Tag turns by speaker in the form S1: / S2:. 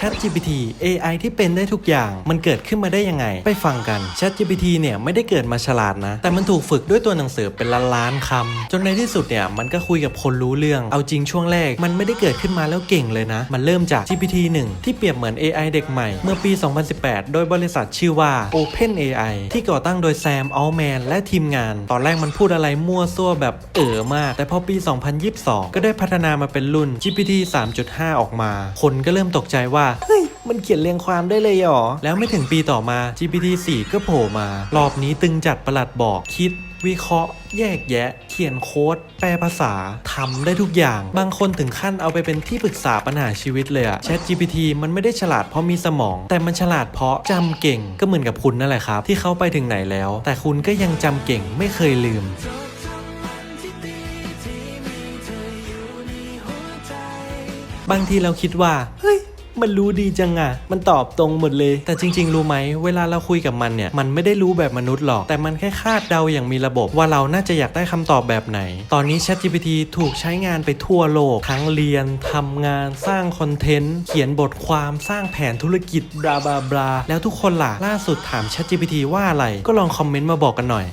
S1: ChatGPT AI ที่เป็นได้ทุกอย่าง มันเกิดขึ้นมาได้ยังไง ไปฟังกัน ChatGPT เนี่ยไม่ได้เกิดมาฉลาดนะ แต่มันถูกฝึกด้วยตัวหนังสือเป็นล้านล้านๆคำจนในที่สุดเนี่ยมันก็คุยกับคนรู้เรื่อง เอาจริงช่วงแรก มันไม่ได้เกิดขึ้นมาแล้วเก่งเลยนะ มันเริ่มจาก GPT 1 ที่เปรียบเหมือน AI เด็กใหม่ เมื่อปี 2018 โดยบริษัทชื่อว่า Open AI ที่ก่อตั้งโดยแซมอัลแมนและทีมงาน ตอนแรกมันพูดอะไรมั่วซั่วแบบเอ๋อมาก แต่พอปี 2022 ก็ได้พัฒนามาเป็นรุ่น GPT 3.5 ออกมา คนก็เริ่มตกใจว่าเฮ้ยมันเขียนเรียงความได้เลยหรอ แล้วไม่ถึงปีต่อมา GPT 4 ก็โผล่มา รอบนี้ตึงจัดประหลัดบอกคิดวิเคราะห์แยกแยะ เขียนโค้ด แปลภาษาทำได้ทุกอย่าง บางคนถึงขั้นเอาไปเป็นที่ปรึกษาปัญหาชีวิตเลยอะ Chat GPT มันไม่ได้ฉลาดเพราะมีสมอง แต่มันฉลาดเพราะจำเก่งก็เหมือนกับคุณนั่นแหละครับ ที่เขาไปถึงไหนแล้ว แต่คุณก็ยังจำเก่งไม่เคยลืมบางทีเราคิดว่า เฮ้ย มันรู้ดีจังอะมันตอบตรงหมดเลย แต่จริง ๆ รู้ไหม เวลาเราคุยกับมันเนี่ย มันไม่ได้รู้แบบมนุษย์หรอก แต่มันแค่คาดเดาอย่างมีระบบ ว่าเราน่าจะอยากได้คำตอบแบบไหน ตอนนี้ ChatGPT ถูกใช้งานไปทั่วโลก ทั้งเรียนทำงาน สร้างคอนเทนต์ เขียนบทความ สร้างแผนธุรกิจ บลาบลาบลา แล้วทุกคนล่ะ ล่าสุดถาม ChatGPT ว่าอะไร ก็ลองคอมเมนต์มาบอกกันหน่อย